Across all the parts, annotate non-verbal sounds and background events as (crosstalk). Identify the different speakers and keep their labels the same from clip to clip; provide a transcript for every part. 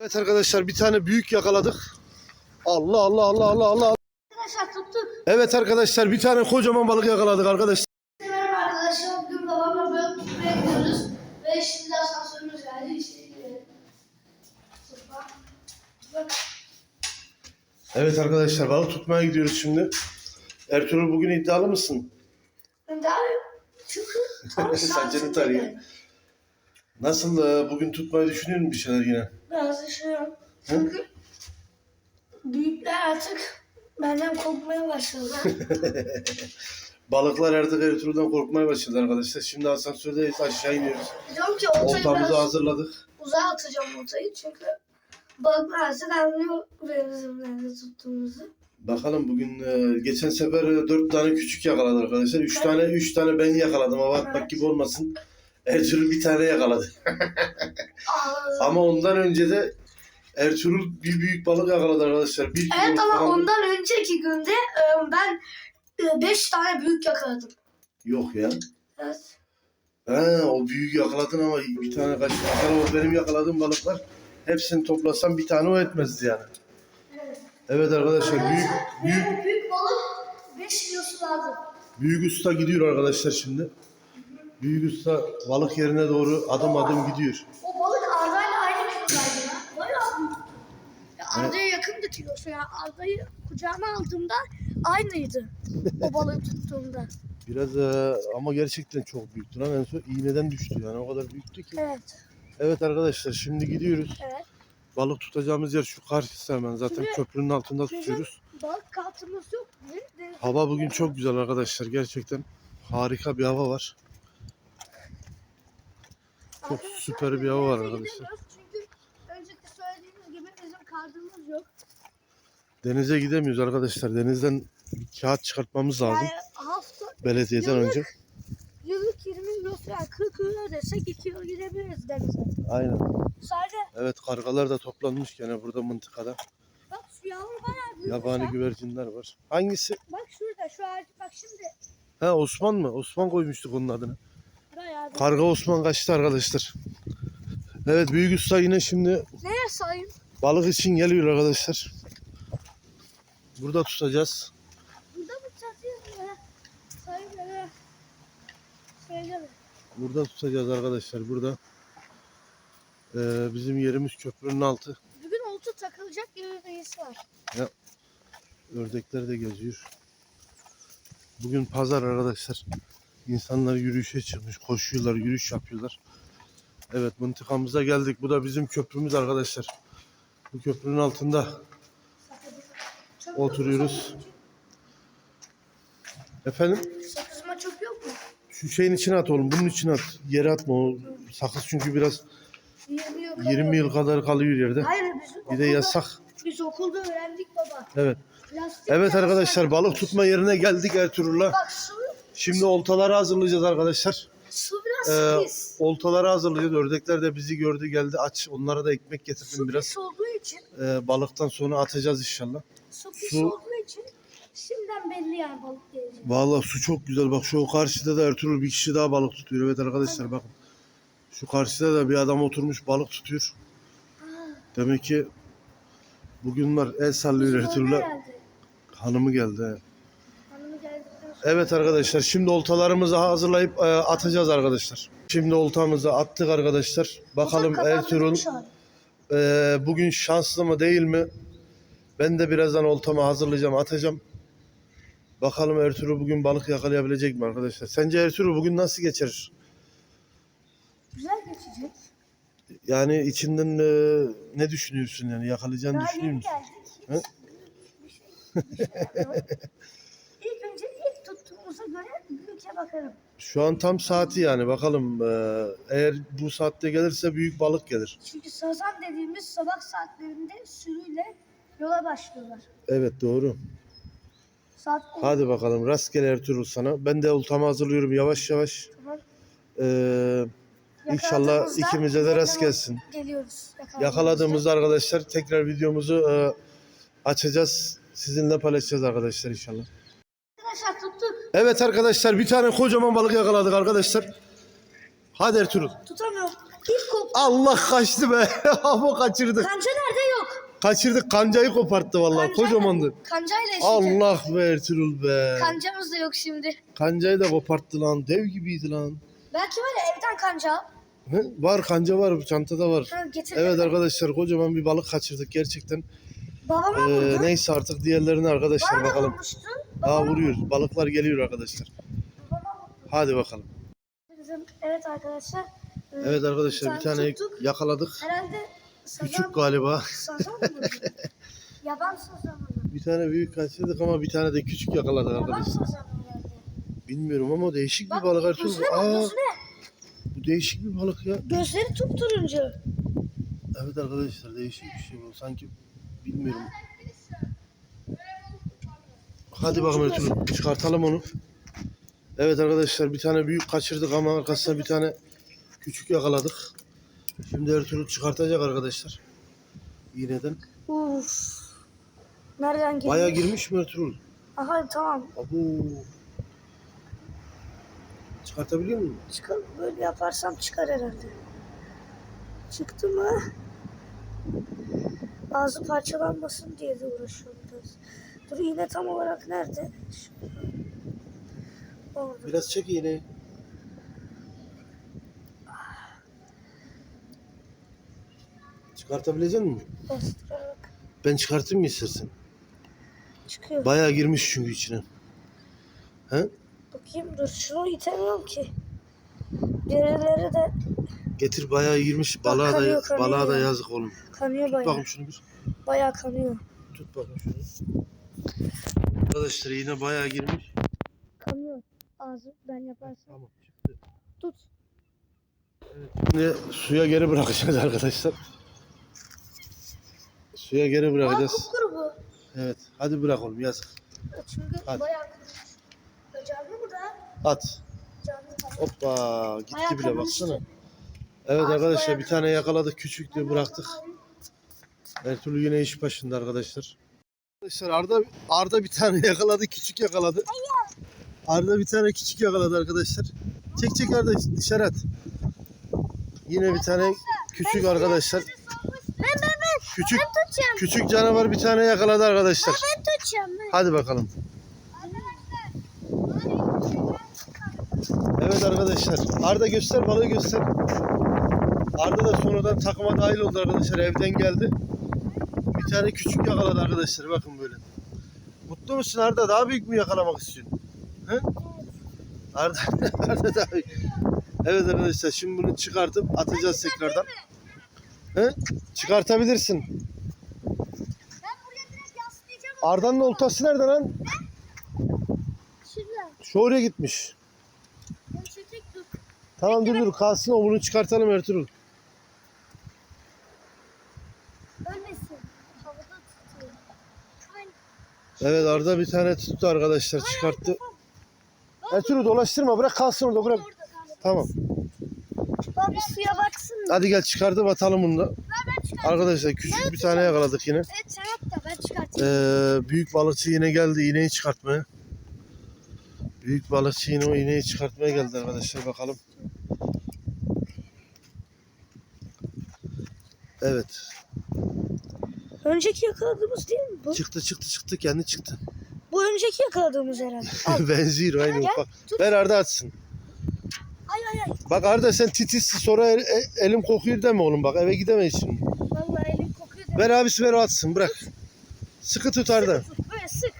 Speaker 1: Evet arkadaşlar bir tane büyük yakaladık. Allah Allah Allah Allah Allah.
Speaker 2: Arkadaşlar tuttuk.
Speaker 1: Evet arkadaşlar bir tane kocaman balık yakaladık arkadaşlar.
Speaker 2: Merhaba arkadaşlar. Bugün babamla böyle tutmaya gidiyoruz. Ve şimdi asansörümüz geldi. İşte gidelim.
Speaker 1: Evet arkadaşlar balık tutmaya gidiyoruz şimdi. Ertuğrul bugün iddialı mısın?
Speaker 2: Ben daha çünkü saatinde
Speaker 1: tarıyor. Nasıl e, bugün tutmayı düşünüyor musun bir şeyler yine?
Speaker 2: Biraz düşünüyorum. Çünkü büyükler artık benden korkmaya başladılar. (laughs)
Speaker 1: Balıklar artık Ertuğrul'dan korkmaya başladı arkadaşlar. Şimdi asansördeyiz aşağı iniyoruz.
Speaker 2: Diyorum ki oltayı
Speaker 1: Oltamızı
Speaker 2: biraz
Speaker 1: hazırladık.
Speaker 2: uzağa atacağım oltayı çünkü balıklar artık anlıyor bizim nerede tuttuğumuzu.
Speaker 1: Bakalım bugün e, geçen sefer e, dört tane küçük yakaladı arkadaşlar. Üç tane üç tane ben yakaladım ama atmak gibi olmasın. Ertuğrul bir tane yakaladı. (laughs) Ama ondan önce de Ertuğrul bir büyük balık yakaladı arkadaşlar. Bir
Speaker 2: Evet ama
Speaker 1: falan-
Speaker 2: ondan önceki günde e, ben 5 tane büyük yakaladım.
Speaker 1: Yok ya.
Speaker 2: Evet.
Speaker 1: Ha, o büyük yakaladın ama bir tane kaç. Aslında o benim yakaladığım balıklar hepsini toplasam bir tane o etmezdi yani.
Speaker 2: Evet.
Speaker 1: Evet arkadaşlar büyük büyük
Speaker 2: büyük balık 5 kilosu lazım.
Speaker 1: büyük usta gidiyor arkadaşlar şimdi. Büyük usta balık yerine doğru adım adım gidiyor.
Speaker 2: O balık Arda'yla aynı kilodaydı ya. Bayağı büyük. Ya Arda'ya yakındı kilosu ya. Arda'yı kucağıma aldığımda aynıydı. o balığı tuttuğumda. (laughs)
Speaker 1: Biraz e, ama gerçekten çok büyüktü lan en son iğneden düştü yani o kadar büyüktü ki.
Speaker 2: Evet.
Speaker 1: Evet arkadaşlar şimdi gidiyoruz.
Speaker 2: Evet.
Speaker 1: Balık tutacağımız yer şu karşısı hemen zaten
Speaker 2: Şimdi-
Speaker 1: köprünün altında
Speaker 2: Bizim-
Speaker 1: tutuyoruz.
Speaker 2: Balık kartımız yok. Bizim deniz-
Speaker 1: Hava bugün çok güzel arkadaşlar gerçekten harika bir hava var. Çok süper bir hava var arkadaşlar.
Speaker 2: gidemiyoruz Çünkü önceki söylediğimiz gibi bizim kartımız yok.
Speaker 1: Denize gidemiyoruz arkadaşlar. Denizden kağıt çıkartmamız lazım
Speaker 2: Yani hafta
Speaker 1: belediyeden
Speaker 2: Yıllık-
Speaker 1: önce.
Speaker 2: yıllık 20 euro yani 40 euro desek 2 yıl gidebiliriz denize.
Speaker 1: Aynen.
Speaker 2: Sadece
Speaker 1: Evet kargalar da toplanmış gene burada mıntıkada.
Speaker 2: bak şu yavru bayağı.
Speaker 1: Yabani
Speaker 2: ya.
Speaker 1: güvercinler var. Hangisi?
Speaker 2: Bak şurada şu ağaç bak şimdi
Speaker 1: Ha Osman mı? Osman koymuştuk onun adını. Karga Osman kaçtı arkadaşlar. Evet büyük usta yine şimdi
Speaker 2: Neye sayayım?
Speaker 1: balık için geliyor arkadaşlar. Burada tutacağız.
Speaker 2: Burada mı çatıyor ya? Sayayım böyle. Söyleme.
Speaker 1: Burada tutacağız arkadaşlar burada. Ee, bizim yerimiz köprünün altı.
Speaker 2: Bugün olta takılacak gibi bir his var.
Speaker 1: Ördekler de geziyor. Bugün pazar arkadaşlar. İnsanlar yürüyüşe çıkmış, koşuyorlar, yürüyüş yapıyorlar. Evet mıntıkamıza geldik. Bu da bizim köprümüz arkadaşlar. Bu köprünün altında oturuyoruz. Efendim?
Speaker 2: Sakızma çok yok mu?
Speaker 1: Şu şeyin içine at oğlum. Bunun içine at. Yere atma o sakız çünkü biraz
Speaker 2: 20 yıl
Speaker 1: 20 yıl kadar kalıyor yerde.
Speaker 2: Hayır biz
Speaker 1: Bir de yasak.
Speaker 2: Biz okulda öğrendik baba.
Speaker 1: Evet.
Speaker 2: Plastik
Speaker 1: Evet arkadaşlar balık tutma yerine geldik Ertuğrul'la.
Speaker 2: Bak
Speaker 1: Şimdi oltaları hazırlayacağız arkadaşlar.
Speaker 2: su biraz
Speaker 1: Ee,
Speaker 2: pis.
Speaker 1: oltaları hazırlayacağız. Ördekler de bizi gördü geldi aç. Onlara da ekmek getirdim
Speaker 2: Su
Speaker 1: biraz.
Speaker 2: pis olduğu için,
Speaker 1: Ee, balıktan sonra atacağız inşallah.
Speaker 2: su pis
Speaker 1: Su-
Speaker 2: olduğu için şimdiden belli yani balık gelecek.
Speaker 1: Vallahi su çok güzel. Bak şu karşıda da Ertuğrul bir kişi daha balık tutuyor. Evet arkadaşlar bakın. Şu karşıda da bir adam oturmuş balık tutuyor. Demek ki bugün var el sallıyor Ertuğrul'a. Hanımı geldi. he. Evet arkadaşlar şimdi oltalarımızı hazırlayıp e, atacağız arkadaşlar. Şimdi oltamızı attık arkadaşlar. Bakalım Ertuğrul e, bugün şanslı mı değil mi? Ben de birazdan oltamı hazırlayacağım atacağım. Bakalım Ertuğrul bugün balık yakalayabilecek mi arkadaşlar? Sence Ertuğrul bugün nasıl geçer?
Speaker 2: Güzel geçecek.
Speaker 1: Yani içinden e, ne düşünüyorsun yani yakalayacağını
Speaker 2: Daha
Speaker 1: düşünüyor
Speaker 2: yeni
Speaker 1: musun?
Speaker 2: geldik.
Speaker 1: Hı?
Speaker 2: Bir şey, bir şey. Büyüke bakarım.
Speaker 1: Şu an tam saati yani bakalım e, eğer bu saatte gelirse büyük balık gelir.
Speaker 2: Çünkü sazan dediğimiz sabah saatlerinde sürüyle yola başlıyorlar.
Speaker 1: Evet doğru.
Speaker 2: Saat 10.
Speaker 1: Hadi bakalım rastgele Ertuğrul sana. Ben de oltamı hazırlıyorum yavaş yavaş.
Speaker 2: Tamam.
Speaker 1: Ee, inşallah
Speaker 2: Yakaladığımızda
Speaker 1: ikimize de rast gelsin.
Speaker 2: Geliyoruz.
Speaker 1: Yakaladığımızda arkadaşlar tekrar videomuzu e, açacağız. Sizinle paylaşacağız arkadaşlar inşallah.
Speaker 2: Arkadaşlar tuttuk.
Speaker 1: Evet arkadaşlar bir tane kocaman balık yakaladık arkadaşlar. Hadi Ertuğrul.
Speaker 2: Tutamıyorum. İp koptu.
Speaker 1: Allah kaçtı be. (laughs) Ama kaçırdık.
Speaker 2: Kanca nerede yok?
Speaker 1: Kaçırdık kancayı koparttı vallahi.
Speaker 2: Kanca
Speaker 1: Kocamandı.
Speaker 2: Kancayla eşit.
Speaker 1: Allah be Ertuğrul be.
Speaker 2: Kancamız da yok şimdi.
Speaker 1: Kancayı da koparttı lan. Dev gibiydi lan.
Speaker 2: Belki var ya evden kanca. al.
Speaker 1: He? Var kanca var. Çantada var.
Speaker 2: Ha, getir.
Speaker 1: Evet arkadaşlar kocaman bir balık kaçırdık gerçekten.
Speaker 2: Babama
Speaker 1: Ee,
Speaker 2: vurdu.
Speaker 1: neyse artık diğerlerine arkadaşlar
Speaker 2: Bana da
Speaker 1: bakalım.
Speaker 2: vurmuştu.
Speaker 1: Daha
Speaker 2: Babama-
Speaker 1: vuruyor. Balıklar geliyor arkadaşlar. Hadi bakalım.
Speaker 2: Bizim, evet arkadaşlar.
Speaker 1: Evet arkadaşlar bir tane
Speaker 2: tuttuk.
Speaker 1: yakaladık.
Speaker 2: Herhalde sazan,
Speaker 1: Küçük galiba.
Speaker 2: sazan mı? (laughs) Yaban sazan mı?
Speaker 1: Bir tane büyük kaçırdık ama bir tane de küçük yakaladık
Speaker 2: Yaban
Speaker 1: arkadaşlar.
Speaker 2: sazan mı geldi?
Speaker 1: Bilmiyorum ama değişik bir balık
Speaker 2: bak
Speaker 1: Aa,
Speaker 2: gözüne.
Speaker 1: bu değişik bir balık ya.
Speaker 2: Gözleri turuncu.
Speaker 1: Evet arkadaşlar değişik bir şey bu. Sanki bilmiyorum. Hadi bakalım Ertuğrul çıkartalım onu. Evet arkadaşlar bir tane büyük kaçırdık ama arkasına bir tane küçük yakaladık. Şimdi Ertuğrul çıkartacak arkadaşlar. Yineden.
Speaker 2: Uf. Nereden geliyor?
Speaker 1: Bayağı girmiş mi Ertuğrul?
Speaker 2: Aha tamam.
Speaker 1: Abu. Çıkartabiliyor musun?
Speaker 2: Çıkar, böyle yaparsam çıkar herhalde. Çıktı mı? Ağzı parçalanmasın diye de uğraşıyorum biraz. Dur iğne tam olarak nerede? Orada.
Speaker 1: Biraz çek iğneyi. Çıkartabilecek misin?
Speaker 2: Bastırarak
Speaker 1: Ben çıkartayım mı istersen?
Speaker 2: çıkıyor.
Speaker 1: Bayağı girmiş çünkü içine. He?
Speaker 2: Bakayım dur şunu itemiyorum ki. Derileri de
Speaker 1: Getir bayağı girmiş. Balığa da
Speaker 2: kanıyor, kanıyor
Speaker 1: balığa da
Speaker 2: ya.
Speaker 1: yazık oğlum.
Speaker 2: kanıyor
Speaker 1: Tut
Speaker 2: bayağı.
Speaker 1: bakayım şunu bir.
Speaker 2: Bayağı kanıyor.
Speaker 1: Tut bakayım şunu. Arkadaşlar yine bayağı girmiş.
Speaker 2: Kanıyor. Ağzı ben yaparsam.
Speaker 1: Tamam çıktı.
Speaker 2: Tut.
Speaker 1: Şimdi suya geri bırakacağız arkadaşlar. Suya geri
Speaker 2: Aa
Speaker 1: bırakacağız.
Speaker 2: kupkuru bu.
Speaker 1: Evet. Hadi bırak oğlum yazık.
Speaker 2: Çünkü
Speaker 1: Hadi.
Speaker 2: bayağı. Canlı mı da?
Speaker 1: At.
Speaker 2: Canlı.
Speaker 1: Hoppa
Speaker 2: Bayağı
Speaker 1: gitti bile
Speaker 2: kırmıştı.
Speaker 1: baksana. Evet
Speaker 2: Ağzı
Speaker 1: arkadaşlar
Speaker 2: bayağı
Speaker 1: bir tane yakaladık küçüktü bıraktık. Ertuğrul yine iş başında arkadaşlar. Arkadaşlar Arda Arda bir tane (laughs) yakaladı küçük yakaladı. Arda bir tane küçük yakaladı arkadaşlar. Çek çek Arda dışarı at. Yine bir tane küçük arkadaşlar.
Speaker 2: Ben ben ben.
Speaker 1: Küçük
Speaker 2: tutacağım.
Speaker 1: küçük canavar bir tane yakaladı arkadaşlar.
Speaker 2: Ben tutacağım ben.
Speaker 1: Hadi bakalım. Evet arkadaşlar. Arda göster balığı göster. Arda da sonradan takıma dahil oldu arkadaşlar. Evden geldi. Bir tane küçük yakaladı arkadaşlar. Bakın böyle. Mutlu musun Arda? Daha büyük mü yakalamak istiyorsun? He? Arda, (laughs) Arda daha büyük. Evet arkadaşlar şimdi bunu çıkartıp atacağız tekrardan. He? Çıkartabilirsin. Arda'nın oltası nerede lan? Şu oraya gitmiş. Tamam dur dur kalsın o bunu çıkartalım Ertuğrul.
Speaker 2: Ölmesin. Havada tutuyor. Aynen.
Speaker 1: Evet Arda bir tane tuttu arkadaşlar çıkarttı. Ertuğrul dolaştırma bırak kalsın orada bırak. Tamam.
Speaker 2: Bak bir suya baksın.
Speaker 1: Hadi gel çıkartıp atalım bunu da. Arkadaşlar küçük bir tane yakaladık yine.
Speaker 2: Evet sen yap da ben çıkartayım.
Speaker 1: Ee, büyük balıkçı yine geldi iğneyi çıkartmaya. Büyük balıkçı yine o iğneyi çıkartmaya geldi arkadaşlar bakalım. Evet.
Speaker 2: Önceki yakaladığımız değil mi bu?
Speaker 1: Çıktı çıktı çıktı kendi çıktı.
Speaker 2: Bu önceki yakaladığımız herhalde. (laughs) Al.
Speaker 1: Benziyor aynı
Speaker 2: Gel,
Speaker 1: ufak.
Speaker 2: tut.
Speaker 1: Ver Arda atsın.
Speaker 2: ay ay ay.
Speaker 1: Bak Arda sen titizsin sonra el- e- elim kokuyor deme oğlum bak eve gidemeyiz şimdi.
Speaker 2: Vallahi elim kokuyor. da-
Speaker 1: Ver abisi ver o atsın bırak. Sıkı tut Arda.
Speaker 2: Sık, Böyle sık.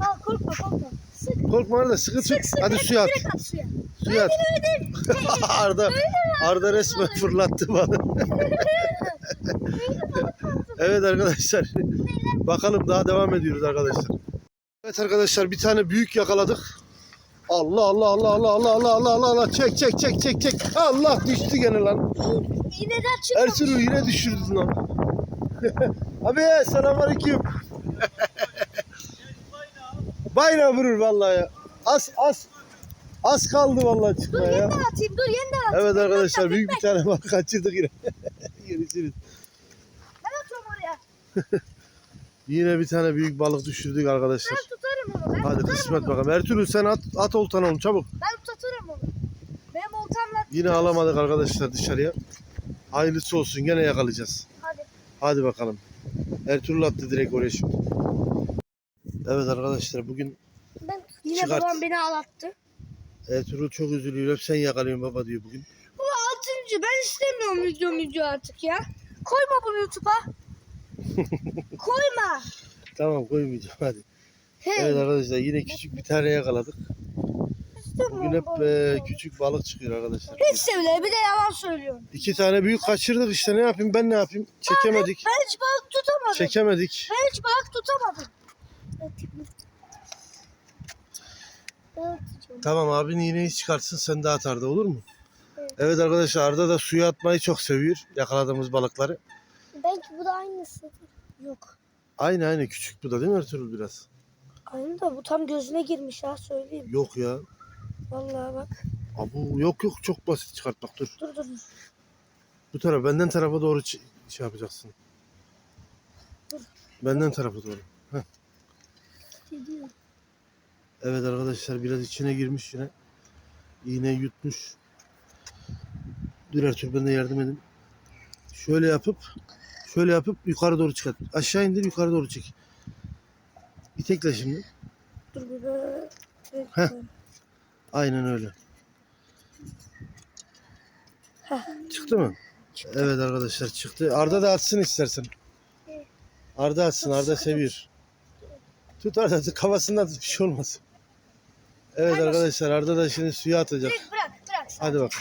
Speaker 2: Al korkma korkma. Sık.
Speaker 1: Korkma Arda sıkı tut.
Speaker 2: Sık sık.
Speaker 1: Hadi
Speaker 2: direkt-
Speaker 1: suya at.
Speaker 2: Direkt at suya.
Speaker 1: Suya at.
Speaker 2: Öyle değil. (laughs)
Speaker 1: Arda Arda resmen fırlattı bana. (laughs) evet arkadaşlar. Bakalım daha devam ediyoruz arkadaşlar. Evet arkadaşlar bir tane büyük yakaladık. Allah Allah Allah Allah Allah Allah Allah Allah Allah çek çek çek çek çek. Allah düştü gene lan.
Speaker 2: İğneden çıkmamış.
Speaker 1: Ertuğrul yine düşürdün lan. (laughs) Abi selamünaleyküm. (laughs) Bayrağı vurur vallahi ya. Az az az kaldı vallahi
Speaker 2: Dur
Speaker 1: çıkmaya ya.
Speaker 2: yeniden atayım dur yeniden atayım.
Speaker 1: Evet arkadaşlar büyük bir tane (laughs) var kaçırdık yine. Görüşürüz. (laughs) Yine bir tane büyük balık düşürdük arkadaşlar.
Speaker 2: Ben tutarım onu. Ben
Speaker 1: Hadi
Speaker 2: tutarım
Speaker 1: kısmet
Speaker 2: onu.
Speaker 1: bakalım. Ertuğrul sen at, at oltanı oğlum çabuk.
Speaker 2: Ben tutarım onu. Benim oltamla
Speaker 1: Yine alamadık arkadaşlar dışarıya. Hayırlısı olsun gene yakalayacağız.
Speaker 2: Hadi.
Speaker 1: Hadi bakalım. Ertuğrul attı direkt oraya şimdi. Evet arkadaşlar bugün
Speaker 2: Ben Yine
Speaker 1: Çıkart.
Speaker 2: babam beni ağlattı.
Speaker 1: Ertuğrul çok üzülüyor. Hep sen yakalıyorsun baba diyor bugün.
Speaker 2: Bu altıncı. Ben istemiyorum video video artık ya. Koyma bunu YouTube'a. Koyma.
Speaker 1: Tamam koymayacağım hadi. Evet arkadaşlar yine küçük bir tane yakaladık. Bugün hep e, küçük balık çıkıyor arkadaşlar.
Speaker 2: Hiç bile bir de yalan söylüyorum.
Speaker 1: İki tane büyük kaçırdık işte ne yapayım ben ne yapayım? Çekemedik.
Speaker 2: Ben hiç balık tutamadım.
Speaker 1: Çekemedik.
Speaker 2: Ben hiç balık tutamadım.
Speaker 1: Tamam abin iğneyi çıkartsın sen de at Arda olur mu?
Speaker 2: Evet.
Speaker 1: Evet arkadaşlar Arda da suya atmayı çok seviyor yakaladığımız balıkları.
Speaker 2: Bu da aynısı. Yok.
Speaker 1: Aynı aynı küçük bu da değil mi Ertuğrul biraz?
Speaker 2: Aynı da bu tam gözüne girmiş ha söyleyeyim.
Speaker 1: Yok ya.
Speaker 2: Vallahi bak.
Speaker 1: Abu yok yok çok basit çıkartmak dur.
Speaker 2: Dur dur.
Speaker 1: Bu tarafa benden tarafa doğru ç- şey yapacaksın.
Speaker 2: Dur.
Speaker 1: Benden tarafa doğru.
Speaker 2: Gidiyor.
Speaker 1: Evet arkadaşlar biraz içine girmiş yine. İğne yutmuş. Dur Ertuğrul ben de yardım edin. Şöyle yapıp şöyle yapıp yukarı doğru çıkart. Aşağı indir yukarı doğru çek. İtekle şimdi.
Speaker 2: Dur bir böyle.
Speaker 1: Heh. Aynen öyle.
Speaker 2: Heh.
Speaker 1: Çıktı mı? Evet arkadaşlar çıktı. Arda da atsın istersen. Arda atsın. Arda seviyor. Tut Arda tut. Kafasından tut. Bir şey olmaz. Evet arkadaşlar Arda da şimdi suya atacak.
Speaker 2: Bırak bırak.
Speaker 1: Hadi bak.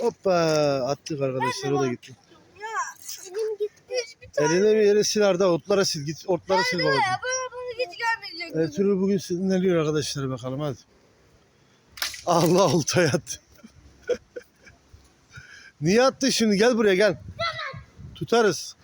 Speaker 1: Hoppa attık arkadaşlar o da gitti.
Speaker 2: Ya elim gitti. Bir
Speaker 1: Eline bir yere sil Arda otlara sil git otlara sil babacığım.
Speaker 2: Bana bunu git gelmeyecek.
Speaker 1: Ertuğrul bugün sinirleniyor arkadaşlar bakalım hadi. Allah oltaya attı. (laughs) Niye attı şimdi gel buraya gel. Tutarız.